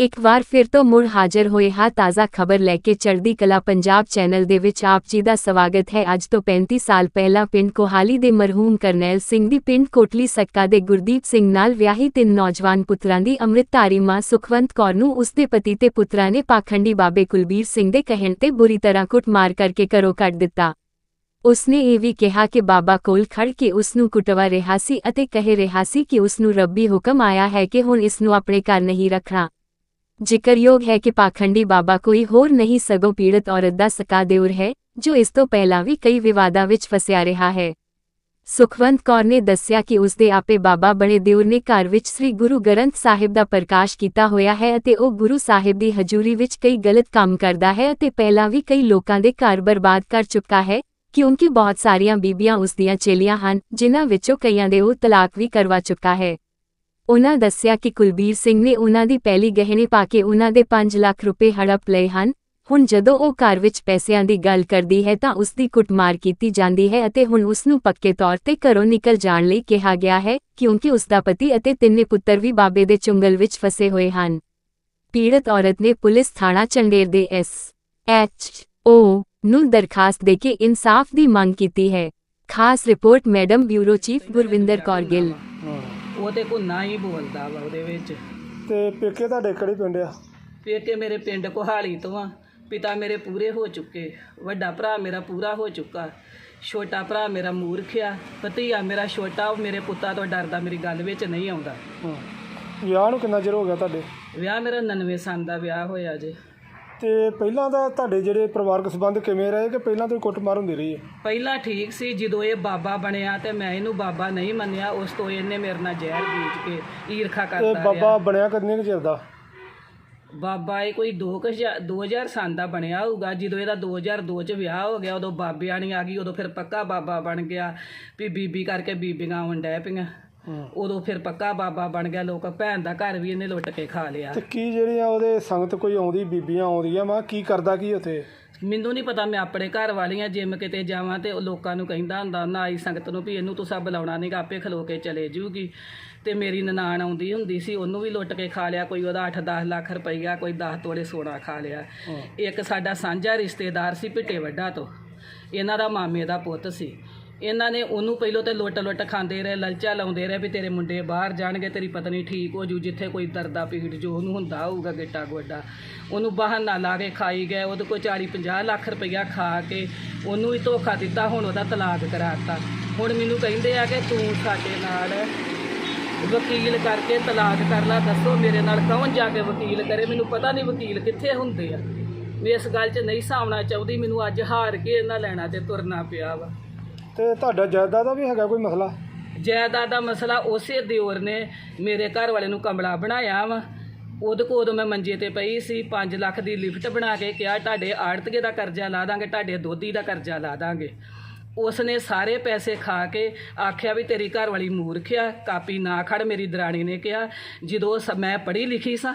ਇੱਕ ਵਾਰ ਫਿਰ ਤੋਂ ਮੁੜ ਹਾਜ਼ਰ ਹੋਏ ਹਾਂ ਤਾਜ਼ਾ ਖਬਰ ਲੈ ਕੇ ਚੜ੍ਹਦੀ ਕਲਾ ਪੰਜਾਬ ਚੈਨਲ ਦੇ ਵਿੱਚ ਆਪ ਜੀ ਦਾ ਸਵਾਗਤ ਹੈ। ਅੱਜ ਤੋਂ 35 ਸਾਲ ਪਹਿਲਾਂ ਪਿੰਡ ਕੋਹਾਲੀ ਦੇ ਮਰਹੂਮ ਕਰਨੈਲ ਸਿੰਘ ਦੀ ਪਿੰਡ ਕੋਟਲੀ ਸੱਕਾ ਦੇ ਗੁਰਦੀਪ ਸਿੰਘ ਨਾਲ ਵਿਆਹੀ ਤਿੰਨ ਨੌਜਵਾਨ ਪੁੱਤਰਾਂ ਦੀ ਅੰਮ੍ਰਿਤਧਾਰੀ ਮਾਂ ਸੁਖਵੰਤ ਕੌਰ ਨੂੰ ਉਸਦੇ ਪਤੀ ਤੇ ਪੁੱਤਰਾਂ ਨੇ ਪਾਖੰਡੀ ਬਾਬੇ ਕੁਲਬੀਰ ਸਿੰਘ ਦੇ ਕਹਿਣ ਤੇ ਬੁਰੀ ਤਰ੍ਹਾਂ ਕੁੱਟਮਾਰ ਕਰਕੇ ਘਰੋਂ ਕੱਢ ਦਿੱਤਾ। ਉਸਨੇ ਇਹ ਵੀ ਕਿਹਾ ਕਿ ਬਾਬਾ ਕੋਲ ਖੜ ਕੇ ਉਸ ਨੂੰ ਕੁਟਵਾ ਰਿਹਾ ਸੀ ਅਤੇ ਕਹਿ ਰਿਹਾ ਸੀ ਕਿ ਉਸ ਨੂੰ ਰੱਬੀ ਹੁਕਮ ਆਇਆ ਹੈ ਕਿ ਹੁਣ ਇਸ ਨੂੰ ਆਪਣੇ ਘਰ ਨਹੀਂ ਰੱਖਣਾ। ਜ਼ਿਕਰਯੋਗ ਹੈ ਕਿ ਪਾਖੰਡੀ ਬਾਬਾ ਕੋਈ ਹੋਰ ਨਹੀਂ ਸਗੋਂ ਪੀੜਤ ਔਰਤ ਦਾ ਸਕਾ ਦਿਉਰ ਹੈ, ਜੋ ਇਸ ਤੋਂ ਪਹਿਲਾਂ ਵੀ ਕਈ ਵਿਵਾਦਾਂ ਵਿੱਚ ਫਸਿਆ ਰਿਹਾ ਹੈ। ਸੁਖਵੰਤ ਕੌਰ ਨੇ ਦੱਸਿਆ ਕਿ ਉਸ ਦੇ ਆਪੇ ਬਾਬਾ ਬਣੇ ਦਿਉਰ ਨੇ ਘਰ ਵਿੱਚ ਸ੍ਰੀ ਗੁਰੂ ਗ੍ਰੰਥ ਸਾਹਿਬ ਦਾ ਪ੍ਰਕਾਸ਼ ਕੀਤਾ ਹੋਇਆ ਹੈ ਅਤੇ ਉਹ ਗੁਰੂ ਸਾਹਿਬ ਦੀ ਹਜ਼ੂਰੀ ਵਿੱਚ ਕਈ ਗਲਤ ਕੰਮ ਕਰਦਾ ਹੈ ਅਤੇ ਪਹਿਲਾਂ ਵੀ ਕਈ ਲੋਕਾਂ ਦੇ ਘਰ ਬਰਬਾਦ ਕਰ ਚੁੱਕਾ ਹੈ, ਕਿਉਂਕਿ ਬਹੁਤ ਸਾਰੀਆਂ ਬੀਬੀਆਂ ਉਸ ਦੀਆਂ ਚੇਲੀਆਂ ਹਨ, ਜਿਨ੍ਹਾਂ ਵਿੱਚੋਂ ਕਈਆਂ ਦੇ ਉਹ ਤਲਾਕ ਵੀ ਕਰਵਾ ਚੁੱਕਾ ਹੈ। ਉਨ੍ਹਾਂ ਦੱਸਿਆ ਕਿ ਕੁਲਬੀਰ ਸਿੰਘ ਨੇ ਉਨ੍ਹਾਂ ਦੀ ਪਹਿਲੀ ਗਹਿਣੇ ਪਾ ਕੇ ਉਨ੍ਹਾਂ ਦੇ 5 ਲੱਖ ਰੁਪਏ ਹੜਪ ਲਏ ਹਨ। ਹੁਣ ਜਦੋਂ ਉਹ ਘਰ ਵਿੱਚ ਪੈਸਿਆਂ ਦੀ ਗੱਲ ਕਰਦੀ ਹੈ ਤਾਂ ਉਸ ਦੀ ਕੁੱਟਮਾਰ ਕੀਤੀ ਜਾਂਦੀ ਹੈ ਅਤੇ ਹੁਣ ਉਸ ਨੂੰ ਪੱਕੇ ਤੌਰ ਤੇ ਘਰੋਂ ਨਿਕਲ ਜਾਣ ਲਈ ਕਿਹਾ ਗਿਆ ਹੈ, ਕਿਉਂਕਿ ਉਸ ਦਾ ਪਤੀ ਅਤੇ ਤਿੰਨੇ ਪੁੱਤਰ ਵੀ ਬਾਬੇ ਦੇ ਚੁੰਗਲ ਵਿੱਚ ਫਸੇ ਹੋਏ ਹਨ। ਪੀੜਤ ਔਰਤ ਨੇ ਪੁਲਿਸ ਥਾਣਾ ਚੰਡੇਰ ਦੇ ਐਸ ਐਚ ਓ ਨੂੰ ਦਰਖਾਸਤ ਦੇ ਕੇ ਇਨਸਾਫ ਦੀ ਮੰਗ ਕੀਤੀ ਹੈ। ਖਾਸ report madam bureau chief Gurvinder Kaur Gill. ਉਹ ਤੇ ਘੁੰਨਾ ਹੀ ਬੋਲਦਾ ਵਾ ਉਹਦੇ ਵਿੱਚ। ਤੇ ਪੇਕੇ ਤੁਹਾਡੇ ਕਿਹੜੇ ਪਿੰਡ ਆ? ਪੇਕੇ ਮੇਰੇ ਪਿੰਡ ਕੋਹਾਲੀ ਤੋਂ ਆ। ਪਿਤਾ ਮੇਰੇ ਪੂਰੇ ਹੋ ਚੁੱਕੇ ਵੱਡਾ ਭਰਾ ਮੇਰਾ ਪੂਰਾ ਹੋ ਚੁੱਕਾ ਛੋਟਾ ਭਰਾ ਮੇਰਾ ਮੂਰਖ ਆ ਭਤੀਆ ਮੇਰਾ ਛੋਟਾ ਉਹ ਮੇਰੇ ਪੁੱਤਾਂ ਤੋਂ ਡਰਦਾ ਮੇਰੀ ਗੱਲ ਵਿੱਚ ਨਹੀਂ ਆਉਂਦਾ। ਵਿਆਹ ਨੂੰ ਕਿੰਨਾ ਚਿਰ ਹੋ ਗਿਆ ਤੁਹਾਡੇ? ਵਿਆਹ ਮੇਰਾ 99 ਸਾਲ ਦਾ ਵਿਆਹ ਹੋਇਆ ਜੇ। ਤੇ ਪਹਿਲਾਂ ਦਾ ਤੁਹਾਡੇ ਜਿਹੜੇ ਪਰਿਵਾਰਕ ਸੰਬੰਧ ਕਿਵੇਂ ਰਹੇ ਕਿ ਪਹਿਲਾਂ ਤੋਂ ਹੀ ਕੁੱਟਮਾਰ ਹੁੰਦੀ ਰਹੀ ਹੈ? ਪਹਿਲਾਂ ਠੀਕ ਸੀ ਜਦੋਂ ਇਹ ਬਾਬਾ ਬਣਿਆ ਤੇ ਮੈਂ ਇਹਨੂੰ ਬਾਬਾ ਨਹੀਂ ਮੰਨਿਆ ਉਸ ਤੋਂ ਇਹਨੇ ਮੇਰੇ ਨਾਲ ਜ਼ਹਿਰ ਬੀਜ ਕੇ ਈਰਖਾ ਤੇ ਕਰਦਾ ਰਿਹਾ ਬਾਬਾ ਬਣਿਆ ਕਿੰਨੇ ਕੁ ਚਿਰ ਦਾ? ਬਾਬਾ ਇਹ ਕੋਈ 2000 ਸਾਲ ਦਾ ਬਣਿਆ ਹੋਊਗਾ। ਜਦੋਂ ਇਹਦਾ 2002 ਚ ਵਿਆਹ ਹੋ ਗਿਆ ਉਦੋਂ ਬਾਬਿਆਣੀ ਆ ਗਈ ਉਦੋਂ ਫਿਰ ਪੱਕਾ ਬਾਬਾ ਬਣ ਗਿਆ। ਵੀ ਬੀਬੀ ਕਰਕੇ ਬੀਬੀਆਂ ਆਉਣ ਡੈ ਪਈਆਂ। ਉਦੋਂ ਫਿਰ ਪੱਕਾ ਬਾਬਾ ਬਣ ਗਿਆ ਲੋਕ ਭੈਣ ਦਾ ਘਰ ਵੀ ਇਹਨੇ ਲੁੱਟ ਕੇ ਖਾ ਲਿਆ। ਤੇ ਕੀ ਜਿਹੜੀਆਂ ਉਹਦੇ ਸੰਗਤ ਕੋਈ ਆਉਂਦੀ ਬੀਬੀਆਂ ਆਉਂਦੀਆਂ ਮੈਂ ਕੀ ਕਰਦਾ ਕੀ ਉੱਥੇ? ਮੈਨੂੰ ਨਹੀਂ ਪਤਾ ਮੈਂ ਆਪਣੇ ਘਰ ਵਾਲੀਆਂ ਜਿਮ ਕਿਤੇ ਜਾਵਾਂ ਤੇ ਉਹ ਲੋਕਾਂ ਨੂੰ ਕਹਿੰਦਾ ਹੁੰਦਾ ਨਾ ਆਈ ਸੰਗਤ ਨੂੰ ਵੀ ਇਹਨੂੰ ਤੁਸੀਂ ਬੁਲਾਉਣਾ ਨਹੀਂਗਾ ਆਪੇ ਖਲੋ ਕੇ ਚਲੇ ਜੂਗੀ। ਤੇ ਮੇਰੀ ਨਨਾਣ ਆਉਂਦੀ ਹੁੰਦੀ ਸੀ ਉਹਨੂੰ ਵੀ ਲੁੱਟ ਕੇ ਖਾ ਲਿਆ ਕੋਈ ਉਹਦਾ 8-10 ਲੱਖ ਰੁਪਈਆ ਕੋਈ 10 ਤੋਲੇ ਸੋਨਾ ਖਾ ਲਿਆ। ਇੱਕ ਸਾਡਾ ਸਾਂਝਾ ਰਿਸ਼ਤੇਦਾਰ ਸੀ ਭਿੱਟੇ ਵੱਡਾ ਤੋਂ। ਇਹਨਾਂ ਦਾ ਮਾਮੇ ਦਾ ਪੁੱਤ ਸੀ। ਇਹਨਾਂ ਨੇ ਉਹਨੂੰ ਪਹਿਲੋਂ ਤੇ ਲੁੱਟ ਲੁੱਟ ਖਾਂਦੇ ਰਹੇ, ਲਲਚਾ ਲਾਉਂਦੇ ਰਹੇ ਵੀ ਤੇਰੇ ਮੁੰਡੇ ਬਾਹਰ ਜਾਣਗੇ, ਤੇਰੀ ਪਤਨੀ ਠੀਕ ਹੋ ਜੂ, ਜਿੱਥੇ ਕੋਈ ਦਰਦਾ ਪੀੜ ਜੋ ਉਹਨੂੰ ਹੁੰਦਾ ਹੋਊਗਾ ਗਿੱਟਾ ਗੋਡਾ। ਉਹਨੂੰ ਬਹਾਨਾ ਲਾ ਕੇ ਖਾਈ ਗਏ, ਉਹਦੇ ਕੋਲ 40 50 ਲੱਖ ਰੁਪਈਆ ਖਾ ਕੇ ਉਹਨੂੰ ਹੀ ਧੋਖਾ ਦਿੱਤਾ, ਹੁਣ ਉਹਦਾ ਤਲਾਕ ਕਰਾਤਾ। ਹੁਣ ਮੈਨੂੰ ਕਹਿੰਦੇ ਆ ਕਿ ਤੂੰ ਸਾਡੇ ਨਾਲ ਵਕੀਲ ਕਰਕੇ ਤਲਾਕ ਕਰ ਲਾ, ਦੱਸੋ ਮੇਰੇ ਨਾਲ ਕੌਣ ਜਾ ਕੇ ਵਕੀਲ ਕਰੇ? ਮੈਨੂੰ ਪਤਾ ਨਹੀਂ ਵਕੀਲ ਕਿੱਥੇ ਹੁੰਦੇ ਆ। ਮੈਂ ਇਸ ਗੱਲ 'ਚ ਨਹੀਂ ਸਾਹਮਣਾ ਚਾਹੁੰਦੀ, ਮੈਨੂੰ ਅੱਜ ਹਾਰ ਕੇ ਇਹਨਾਂ ਲੈਣਾ ਤੇ ਤੁਰਨਾ ਪਿਆ ਵਾ। ਤੇ ਤੁਹਾਡਾ ਜਾਇਦਾਦ ਦਾ ਵੀ ਹੈਗਾ ਕੋਈ ਮਸਲਾ? ਜਾਇਦਾਦ ਦਾ ਮਸਲਾ ਉਸੇ ਦਿਓਰ ਨੇ ਮੇਰੇ ਘਰ ਵਾਲੇ ਨੂੰ ਕਮਲਾ ਬਣਾਇਆ ਵਾ। ਉਹਦੇ ਕੋਲ ਉਦੋਂ ਮੈਂ ਮੰਜੇ ਤੇ ਪਈ ਸੀ 5 ਲੱਖ ਦੀ ਲਿਫਟ ਬਣਾ ਕੇ ਕਿਹਾ, ਤੁਹਾਡੇ ਆੜਤਗੇ ਦਾ ਕਰਜ਼ਾ ਲਾ ਦਾਂਗੇ, ਤੁਹਾਡੇ ਦੋਧੀ ਦਾ ਕਰਜ਼ਾ ਲਾ ਦਾਂਗੇ। ਉਸਨੇ ਸਾਰੇ ਪੈਸੇ ਖਾ ਕੇ ਆਖਿਆ ਵੀ ਤੇਰੀ ਘਰ ਵਾਲੀ ਮੂਰਖ ਆ, ਕਾਪੀ ਨਾ ਖੜ, ਮੇਰੀ ਦਰਾਣੀ ਨੇ ਕਿਹਾ। ਜਦੋਂ ਸ- ਮੈਂ ਪੜ੍ਹੀ ਲਿਖੀ ਸਾਂ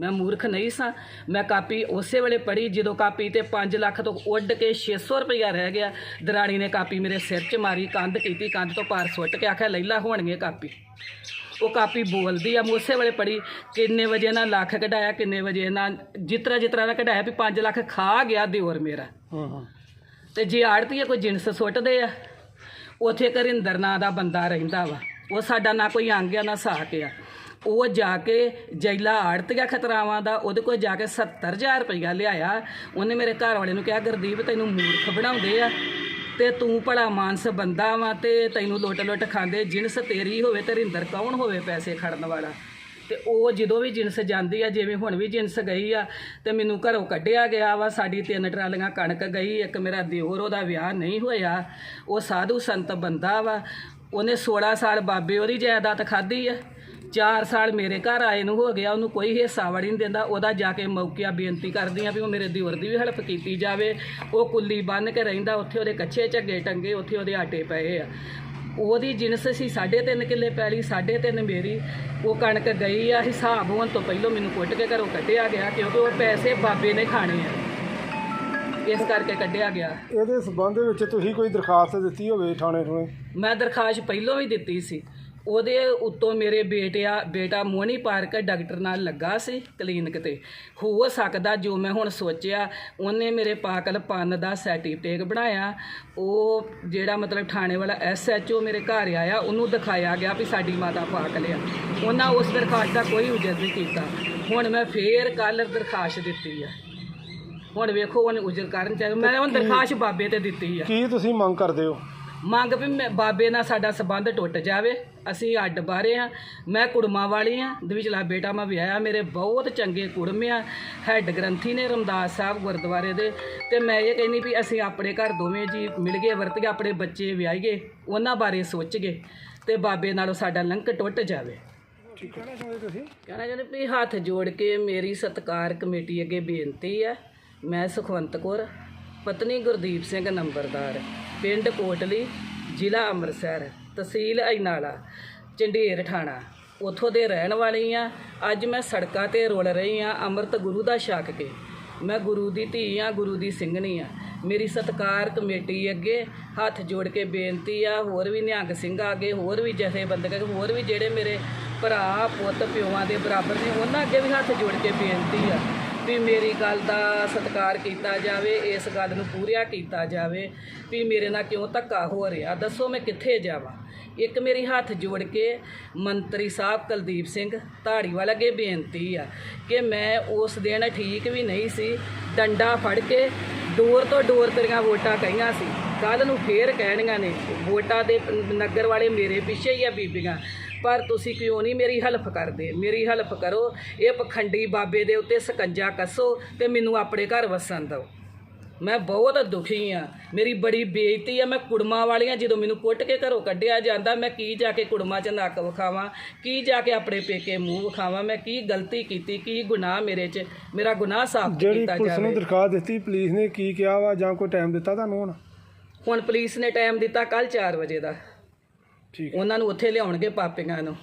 ਮੈਂ ਮੂਰਖ ਨਹੀਂ ਸਾਂ। ਮੈਂ ਕਾਪੀ ਉਸੇ ਵੇਲੇ ਪੜ੍ਹੀ ਜਦੋਂ ਕਾਪੀ ਤੇ 5 ਲੱਖ ਤੋਂ ਉੱਡ ਕੇ 600 ਰੁਪਇਆ ਰਹਿ ਗਿਆ। ਦਰਾਣੀ ਨੇ ਕਾਪੀ ਮੇਰੇ ਸਿਰ 'ਚ ਮਾਰੀ ਕੰਧ ਕੀਤੀ ਕੰਧ ਤੋਂ ਪਾਰ ਸੁੱਟ ਕੇ ਆਖਿਆ ਲੈਲਾ ਹੋਣਗੇ ਕਾਪੀ। ਉਹ ਕਾਪੀ ਬੋਲਦੀ ਆ ਮੈਂ ਉਸੇ ਵੇਲੇ ਪੜੀ ਕਿੰਨੇ ਵਜੇ ਨਾਲ ਲੱਖ ਕਢਾਇਆ ਕਿੰਨੇ ਵਜੇ ਨਾਲ ਜਿਤਰਾ ਜਿਤਰਾ ਦਾ ਕਢਾਇਆ ਵੀ 5 ਲੱਖ ਖਾ ਗਿਆ ਦਿਓਰ ਮੇਰਾ। ਹਾਂ ਹਾਂ। ਤੇ ਜੇ ਆੜਤੀਏ ਕੋਈ ਜਿੰਸ ਸੁੱਟਦੇ ਆ ਉਥੇ ਕਰਿੰਦਰ ਨਾਂ ਦਾ ਬੰਦਾ ਰਹਿੰਦਾ ਵਾ। ਉਹ ਸਾਡਾ ਨਾ ਕੋਈ ਅੰਗ ਆ ਨਾ ਸਾਕ ਆ। ਉਹ ਜਾ ਕੇ ਜੈਲਾ ਆੜਤੀਆ ਖਤਰਾਵਾਂ ਦਾ, ਉਹਦੇ ਕੋਲ ਜਾ ਕੇ 70000 ਰੁਪਇਆ ਲਿਆਇਆ। ਉਹਨੇ ਮੇਰੇ ਘਰ ਵਾਲੇ ਨੂੰ ਕਿਹਾ, ਗੁਰਦੀਪ, ਤੈਨੂੰ ਮੂਰਖ ਬਣਾਉਂਦੇ ਆ ਤੇ ਤੂੰ ਭਲਾ ਮਾਨਸ ਬੰਦਾ ਵਾ ਤੇ ਤੈਨੂੰ ਲੁੱਟ ਲੁੱਟ ਖਾਂਦੇ। ਜਿੰਸ ਤੇਰੀ ਹੋਵੇ ਤੇ ਰਿੰਦਰ ਕੌਣ ਹੋਵੇ ਪੈਸੇ ਖੜਨ ਵਾਲਾ? ਤੇ ਉਹ ਜਦੋਂ ਵੀ ਜਿੰਸ ਜਾਂਦੀ ਆ, ਜਿਵੇਂ ਹੁਣ ਵੀ ਜਿੰਸ ਗਈ ਆ, ਤੇ ਮੈਨੂੰ ਘਰੋਂ ਕੱਢਿਆ ਗਿਆ ਵਾ। ਸਾਡੀ ਤਿੰਨ ਟਰਾਲੀਆਂ ਕਣਕ ਗਈ, ਇੱਕ ਮੇਰਾ ਦਿਓਰ, ਉਹਦਾ ਵਿਆਹ ਨਹੀਂ ਹੋਇਆ। ਉਹ ਸਾਧੂ ਸੰਤ ਬੰਦਾ ਵਾ। ਉਹਨੇ 16 ਸਾਲ ਬਾਬੇ ਉਹਦੀ ਜਾਇਦਾਦ ਖਾਧੀ ਆ। 4 ਸਾਲ ਮੇਰੇ ਘਰ ਆਏ ਨੂੰ ਹੋ ਗਿਆ ਉਹਨੂੰ ਕੋਈ ਹਿੱਸਾ ਵੜੀ ਨਹੀਂ ਦਿੰਦਾ ਉਹਦਾ ਜਾ ਕੇ ਮੌਕਿਆ ਬੇਨਤੀ ਕਰਦੀ ਆ ਵੀ ਉਹ ਮੇਰੇ ਦਿਓਰ ਦੀ ਵੀ ਹੈਲਪ ਕੀਤੀ ਜਾਵੇ। ਉਹ ਕੁੱਲੀ ਬੰਨ ਕੇ ਰਹਿੰਦਾ ਉੱਥੇ ਉਹਦੇ ਕੱਚੇ ਝੱਗੇ ਟੰਗੇ ਉੱਥੇ ਉਹਦੇ ਆਟੇ ਪਏ ਆ। ਉਹਦੀ ਜਿਨਸ ਸੀ 3.5 ਕਿੱਲੇ ਪੈਲੀ 3.5 ਮੇਰੀ। ਉਹ ਕਣਕ ਗਈ ਆ ਹਿਸਾਬ ਹੋਣ ਤੋਂ ਪਹਿਲਾਂ ਮੈਨੂੰ ਕੁੱਟ ਕੇ ਘਰੋਂ ਕੱਢਿਆ ਗਿਆ ਕਿਉਂਕਿ ਉਹ ਪੈਸੇ ਬਾਬੇ ਨੇ ਖਾਣੇ ਆ। ਇਸ ਕਰਕੇ ਕੱਢਿਆ ਗਿਆ। ਇਹਦੇ ਸਬੰਧ ਵਿੱਚ ਤੁਸੀਂ ਕੋਈ ਦਰਖਾਸਤ ਦਿੱਤੀ ਹੋਵੇ ਥਾਣੇ ਥੁਣੇ? ਮੈਂ ਦਰਖਾਸਤ ਪਹਿਲਾਂ ਵੀ ਦਿੱਤੀ ਸੀ। ਉਹਦੇ ਉੱਤੋਂ ਮੇਰੇ ਬੇਟਿਆ, ਬੇਟਾ ਮੋਹਨੀ ਪਾਰਕ ਡਾਕਟਰ ਨਾਲ ਲੱਗਾ ਸੀ ਕਲੀਨਿਕ ਤੇ। ਹੋ ਸਕਦਾ ਜੋ ਮੈਂ ਹੁਣ ਸੋਚਿਆ, ਉਹਨੇ ਮੇਰੇ ਪਾਕਲ ਪੰਨ ਦਾ ਸਰਟੀਫਿਕੇਟ ਬਣਾਇਆ। ਉਹ ਜਿਹੜਾ ਮਤਲਬ ਥਾਣੇ ਵਾਲਾ ਐਸਐਚਓ ਮੇਰੇ ਘਰ ਆਇਆ, ਉਹਨੂੰ ਦਿਖਾਇਆ ਗਿਆ ਵੀ ਸਾਡੀ ਮਾਤਾ ਪਾਕਲ ਆ। ਉਹਨਾਂ ਉਸ ਦਰਖਾਸਤ ਦਾ ਕੋਈ ਉਜਰ ਨਹੀਂ ਕੀਤਾ। ਹੁਣ ਮੈਂ ਫੇਰ ਕੱਲ ਦਰਖਾਸਤ ਦਿੱਤੀ ਆ। ਹੁਣ ਵੇਖੋ ਉਹਨੇ ਉਜਰ ਕਰਨ ਚਾਹੀਦਾ ਮੈਂ ਹੁਣ ਦਰਖਾਸਤ ਬਾਬੇ ਤੇ ਦਿੱਤੀ ਆ। ਕੀ ਤੁਸੀਂ ਮੰਗ ਕਰਦੇ ਹੋ? ਮੰਗ ਵੀ ਮੈਂ ਬਾਬੇ ਨਾਲ ਸਾਡਾ ਸਬੰਧ ਟੁੱਟ ਜਾਵੇ। ਅਸੀਂ ਅੱਡ ਬਾਰੇ ਆ। ਮੈਂ ਕੁੜਮਾ ਵਾਲੀ ਆ। ਦਵਿਚਲਾ ਬੇਟਾ ਮੈਂ ਵਿਆਹਿਆ। ਮੇਰੇ ਬਹੁਤ ਚੰਗੇ ਕੁੜਮ ਆ। ਹੈੱਡ ਗ੍ਰੰਥੀ ਨੇ ਰਮਦਾਸ ਸਾਹਿਬ ਗੁਰਦੁਆਰੇ ਦੇ। ਤੇ ਮੈਂ ਇਹ ਕਹਿੰਦੀ ਵੀ ਅਸੀਂ ਆਪਣੇ ਘਰ ਦੋਵੇਂ ਜੀ ਮਿਲ ਗਏ ਵਰਤ ਕੇ ਆਪਣੇ ਬੱਚੇ ਵਿਆਹੀਏ ਉਹਨਾਂ ਬਾਰੇ ਸੋਚਗੇ ਤੇ ਬਾਬੇ ਨਾਲੋਂ ਸਾਡਾ ਲਿੰਕ ਟੁੱਟ ਜਾਵੇ। ਕਹਿਣਾ ਚਾਹੁੰਦੇ ਤੁਸੀਂ? ਕਹਿਣਾ ਚਾਹੁੰਦੇ ਵੀ ਹੱਥ ਜੋੜ ਕੇ ਮੇਰੀ ਸਤਕਾਰ ਕਮੇਟੀ ਅੱਗੇ ਬੇਨਤੀ ਹੈ। ਮੈਂ ਸੁਖਵੰਤ ਕੌਰ ਪਤਨੀ ਗੁਰਦੀਪ ਸਿੰਘ ਨੰਬਰਦਾਰ। ਪਿੰਡ ਕੋਟਲੀ, ਜ਼ਿਲ੍ਹਾ ਅੰਮ੍ਰਿਤਸਰ, ਤਹਿਸੀਲ ਅਜਨਾਲਾ ਚੰਡੇਰ ਠਾਣਾ। ਉਥੋਂ ਦੇ ਰਹਿਣ ਵਾਲੀ ਆ। ਅੱਜ ਮੈਂ ਸੜਕਾਂ ਤੇ ਰੁਲ ਰਹੀ ਆ ਅੰਮ੍ਰਿਤ ਗੁਰੂ ਦਾ ਛਕ ਕੇ। ਮੈਂ ਗੁਰੂ ਦੀ ਧੀ ਆ, ਗੁਰੂ ਦੀ ਸਿੰਘਣੀ ਆ। ਮੇਰੀ ਸਤਕਾਰ ਕਮੇਟੀ ਅੱਗੇ ਹੱਥ ਜੋੜ ਕੇ ਬੇਨਤੀ ਆ, ਹੋਰ ਵੀ ਨਿਹੰਗ ਸਿੰਘਾਂ ਅੱਗੇ ਹੋਰ ਵੀ ਜਥੇਬੰਦਕ ਹੋਰ ਵੀ ਜਿਹੜੇ ਮੇਰੇ ਭਰਾ, ਪੁੱਤ, ਪਿਓਾਂ ਦੇ ਬਰਾਬਰ ਨੇ, ਉਹਨਾਂ ਅੱਗੇ ਵੀ ਹੱਥ ਜੋੜ ਕੇ ਬੇਨਤੀ ਆ। ਵੀ ਮੇਰੀ ਗੱਲ ਦਾ ਸਤਿਕਾਰ ਕੀਤਾ ਜਾਵੇ, ਇਸ ਗੱਲ ਨੂੰ ਪੂਰਿਆ ਕੀਤਾ ਜਾਵੇ ਵੀ ਮੇਰੇ ਨਾਲ ਕਿਉਂ ਧੱਕਾ ਹੋ ਰਿਹਾ। ਦੱਸੋ ਮੈਂ ਕਿੱਥੇ ਜਾਵਾਂ? ਇੱਕ ਮੇਰੀ ਹੱਥ ਜੋੜ ਕੇ ਮੰਤਰੀ ਸਾਹਿਬ ਕੁਲਦੀਪ ਸਿੰਘ ਧਾੜੀਵਾਲ ਅੱਗੇ ਬੇਨਤੀ ਆ ਕਿ ਮੈਂ ਉਸ ਦਿਨ ਠੀਕ ਵੀ ਨਹੀਂ ਸੀ, ਡੰਡਾ ਫੜ ਕੇ ਡੋਰ ਤੋਂ ਡੋਰ ਤੇਰੀਆਂ ਵੋਟਾਂ ਕਹੀਆਂ ਸੀ। ਕੱਲ ਨੂੰ ਫੇਰ ਕਹਿਣੀਆਂ ਨੇ, ਵੋਟਾਂ ਦੇ ਨਗਰ ਵਾਲੇ ਮੇਰੇ ਪਿੱਛੇ ਹੀ ਆ ਬੀਬੀਆਂ। ਪਰ ਤੁਸੀਂ ਕਿਉਂ ਨਹੀਂ ਮੇਰੀ ਹੈਲਪ ਕਰਦੇ? ਮੇਰੀ ਹੈਲਪ ਕਰੋ। ਇਹ ਪਖੰਡੀ ਬਾਬੇ ਦੇ ਉੱਤੇ ਸਕੰਜਾ ਕੱਸੋ ਤੇ ਮੈਨੂੰ ਆਪਣੇ ਘਰ ਵਸਣ ਦਿਓ। ਮੈਂ ਬਹੁਤ ਦੁਖੀ ਆ। ਮੇਰੀ ਬੜੀ ਬੇਇੱਜ਼ਤੀ ਆ। ਮੈਂ ਕੁੜਮਾ ਵਾਲੀਆਂ ਜਦੋਂ ਮੈਨੂੰ ਕੁੱਟ ਕੇ ਘਰੋਂ ਕੱਢਿਆ ਜਾਂਦਾ ਮੈਂ ਕੀ ਜਾ ਕੇ ਕੁੜਮਾ 'ਚ ਨੱਕ ਵਿਖਾਵਾਂ? ਕੀ ਜਾ ਕੇ ਆਪਣੇ ਪੇਕੇ ਮੂੰਹ ਵਿਖਾਵਾਂ? ਮੈਂ ਕੀ ਗਲਤੀ ਕੀਤੀ? ਕੀ ਗੁਨਾਹ ਮੇਰੇ 'ਚ ਮੇਰਾ ਗੁਨਾਹ ਸਾਫ਼ ਜਿਹੜੀ ਕੀਤਾ ਪੁਲਿਸ ਨੂੰ ਜਾਵੇ? ਦਰਖਾਸਤ ਦਿੱਤੀ ਪੁਲਿਸ ਨੇ ਕੀ ਕਿਹਾ ਵਾ ਜਾਂ ਕੋਈ ਟਾਈਮ ਦਿੱਤਾ ਤੁਹਾਨੂੰ ਹੁਣ? ਹੁਣ ਪੁਲਿਸ ਨੇ ਟਾਈਮ ਦਿੱਤਾ ਕੱਲ 4 ਵਜੇ ਦਾ। ਠੀਕ। ਉਹਨਾਂ ਨੂੰ ਉੱਥੇ ਲਿਆਉਣਗੇ ਪਾਪੀਆਂ ਨੂੰ।